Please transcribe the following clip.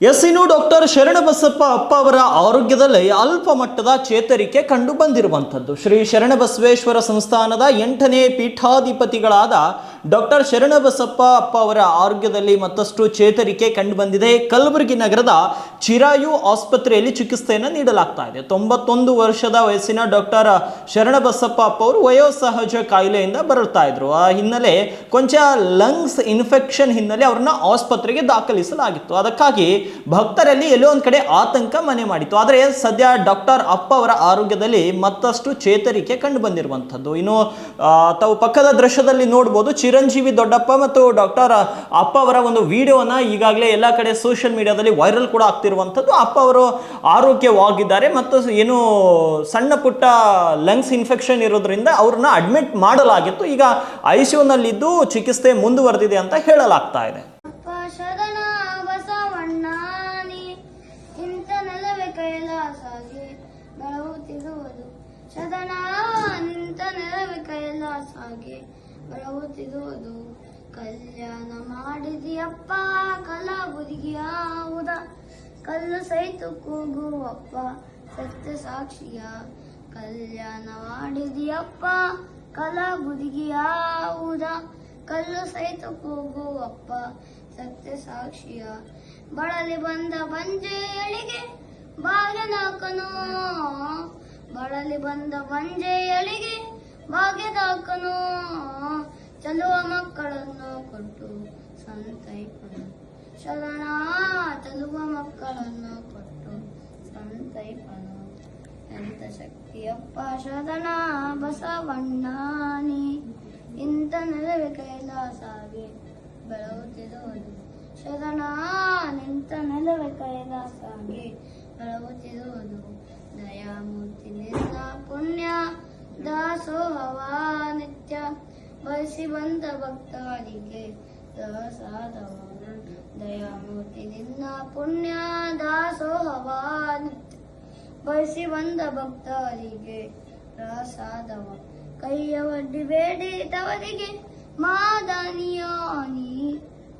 S ಇನ್ನು doctor Sharanabasappa ಅಪ್ಪ ಅವರ ಆರೋಗ್ಯದಲ್ಲಿ ಅಲ್ಪ ಮಟ್ಟದ ಚೇತರಿಕೆ ಕಂಡು ಬಂದಿರುವಂಥದ್ದು. ಶ್ರೀ ಶರಣಬಸವೇಶ್ವರ ಸಂಸ್ಥಾನದ ಎಂಟನೇ ಪೀಠಾಧಿಪತಿಗಳಾದ ಡಾಕ್ಟರ್ ಶರಣಬಸಪ್ಪ ಅಪ್ಪ ಅವರ ಆರೋಗ್ಯದಲ್ಲಿ ಮತ್ತಷ್ಟು ಚೇತರಿಕೆ ಕಂಡುಬಂದಿದೆ ಕಲಬುರಗಿ ನಗರದ ಚಿರಾಯು ಆಸ್ಪತ್ರೆಯಲ್ಲಿ ಚಿಕಿತ್ಸೆಯನ್ನು ನೀಡಲಾಗ್ತಾ ಇದೆ. ತೊಂಬತ್ತೊಂದು ವರ್ಷದ ವಯಸ್ಸಿನ ಡಾಕ್ಟರ್ ಶರಣಬಸಪ್ಪ ಅಪ್ಪ ಅವರು ವಯೋಸಹಜ ಕಾಯಿಲೆಯಿಂದ ಬರುತ್ತಾ ಇದ್ರು. ಆ ಹಿನ್ನೆಲೆ ಕೊಂಚ ಲಂಗ್ಸ್ ಇನ್ಫೆಕ್ಷನ್ ಹಿನ್ನೆಲೆ ಅವ್ರನ್ನ ಆಸ್ಪತ್ರೆಗೆ ದಾಖಲಿಸಲಾಗಿತ್ತು. ಅದಕ್ಕಾಗಿ ಭಕ್ತರಲ್ಲಿ ಎಲ್ಲೋ ಒಂದ್ ಕಡೆ ಆತಂಕ ಮನೆ ಮಾಡಿತ್ತು. ಆದರೆ ಸದ್ಯ ಡಾಕ್ಟರ್ ಅಪ್ಪ ಅವರ ಆರೋಗ್ಯದಲ್ಲಿ ಮತ್ತಷ್ಟು ಚೇತರಿಕೆ ಕಂಡು ಬಂದಿರುವಂಥದ್ದು. ಇನ್ನು ತಾವು ಪಕ್ಕದ ದೃಶ್ಯದಲ್ಲಿ ನೋಡ್ಬೋದು, ಚಿರಂಜೀವಿ ದೊಡ್ಡಪ್ಪ ಮತ್ತು ಡಾಕ್ಟರ್ ಅಪ್ಪ ಅವರ ಒಂದು ವಿಡಿಯೋನ ಈಗಾಗಲೇ ಎಲ್ಲ ಕಡೆ ಸೋಷಿಯಲ್ ಮೀಡಿಯಾದಲ್ಲಿ ವೈರಲ್ ಕೂಡ ಆಗ್ತಿರುವಂಥದ್ದು ಅಪ್ಪ ಅವರು ಆರೋಗ್ಯವಾಗಿದ್ದಾರೆ ಮತ್ತು ಏನು ಸಣ್ಣ ಪುಟ್ಟ ಲಂಗ್ಸ್ ಇನ್ಫೆಕ್ಷನ್ ಇರೋದ್ರಿಂದ ಅವ್ರನ್ನ ಅಡ್ಮಿಟ್ ಮಾಡಲಾಗಿತ್ತು. ಈಗ ಐ ಸಿ ಯುನಲ್ಲಿದ್ದು ಚಿಕಿತ್ಸೆ ಮುಂದುವರೆದಿದೆ ಅಂತ ಹೇಳಲಾಗ್ತಾ ಇದೆ. ಅಪ್ಪ ಮಾಡಿದಿಯಪ್ಪ ಬಸವಣ್ಣಾನಿ ಕಲ್ಲು ಸೈತು ಕೂಗುವಪ್ಪ. ಸತ್ಯ ಸಾಕ್ಷಿಯ ಕಲ್ಯಾಣ ಮಾಡಿದಿಯಪ್ಪ. ಕಲಾ ಯಾವುದ? ಕಲ್ಲು ಸಹಿತ ಕೂಗುವಪ್ಪ. ಸತ್ಯ ಸಾಕ್ಷಿಯ ಬಳಲಿ ಬಂದ ಬಂಜೆಯಳಿಗೆ ಭಾಗ್ಯದಾಕನು. ಬಳಲಿ ಬಂದ ಬಂಜೆಯಳಿಗೆ ಭಾಗ್ಯದಾಕನು. ಚಲುವ ಮಕ್ಕಳನ್ನು ಕೊಟ್ಟು ಸಂತೈಪನು ಶರಣ, ತೆಲುವ ಮಕ್ಕಳನ್ನು ಕೊಟ್ಟು ಸಂತೈಪನು. ಎಂತ ಶಕ್ತಿಯಪ್ಪ ಶರಣ, ಬಸವಣ್ಣಾನಿ. ಇಂಥ ನೆಲವೇ ಕೈಲಾಸಾಗಿ ಬೆಳಗುತ್ತಿರುವುದು ಶರಣ, ನಿಂತ ನೆಲವೇ ಕೈಲಾಸಾಗಿ ಬೆಳಗುತ್ತಿರುವುದು ದಯಾಮೂರ್ತಿ ನಿನ್ನ ಪುಣ್ಯ, ದಾಸೋಹವ ನಿತ್ಯ. ಬಯಸಿ ಬಂದ ಭಕ್ತರಿಗೆ ಸಹಸಾದವ ದಯಾಮೂರ್ತಿ ನಿನ್ನ ಪುಣ್ಯ ದಾಸೋಹವ ನಿತ್ಯ ಬಯಸಿ ಬಂದ ಭಕ್ತರಿಗೆ ಪ್ರಸಾದವ ಕೈಯ ಒಡ್ಡಿ ಬೇಡಿ ತವರಿಗೆ ಮಾದನಿಯಾನಿ